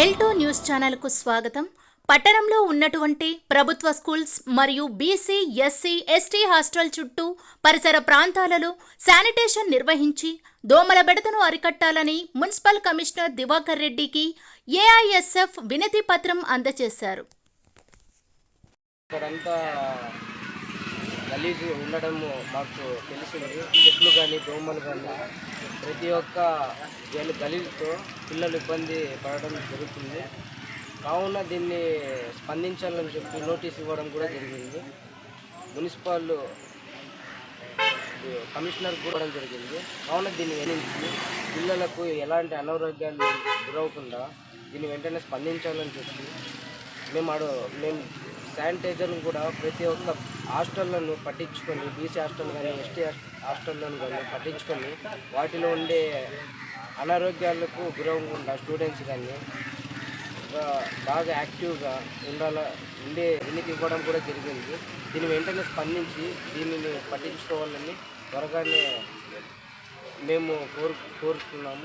ఎల్టో news ఛానల్కు స్వాగతం. పట్టణంలో ఉన్నటువంటి ప్రభుత్వ స్కూల్స్ మరియు బీసీ ఎస్సీ ఎస్టీ హాస్టల్ చుట్టూ పరిసర ప్రాంతాలలో శానిటేషన్ నిర్వహించి దోమల బెడతను అరికట్టాలని మున్సిపల్ కమిషనర్ దివాకర్ రెడ్డికి ఏఐఎస్ఎఫ్ వినతి పత్రం అందజేశారు. ఉండడం మాకు తెలిసింది. చెట్లు కానీ దోమలు కానీ ప్రతి ఒక్క వీళ్ళు గలీజ్తో పిల్లలు ఇబ్బంది పడడం జరుగుతుంది. కావున దీన్ని స్పందించాలని చెప్పి నోటీస్ ఇవ్వడం కూడా జరిగింది. మున్సిపల్ కమిషనర్ కూడా జరిగింది. కావున దీన్ని వెలించి పిల్లలకు ఎలాంటి అనారోగ్యాలు గురవకుండా దీన్ని వెంటనే స్పందించాలని చెప్పి మేము మేము శానిటైజర్ను కూడా ప్రతి ఒక్క హాస్టళ్ళను పట్టించుకొని బీసీ హాస్టల్ కానీ ఎస్టీ హాస్టళ్ళను కానీ పట్టించుకొని వాటిలో ఉండే అనారోగ్యాలకు గురవకుండా స్టూడెంట్స్ కానీ బాగా యాక్టివ్గా ఉండాల ఉండే వెనక్కి ఇవ్వడం కూడా జరిగింది. దీన్ని వెంటనే స్పందించి దీనిని పట్టించుకోవాలని త్వరగానే మేము కోరు కోరుతున్నాము.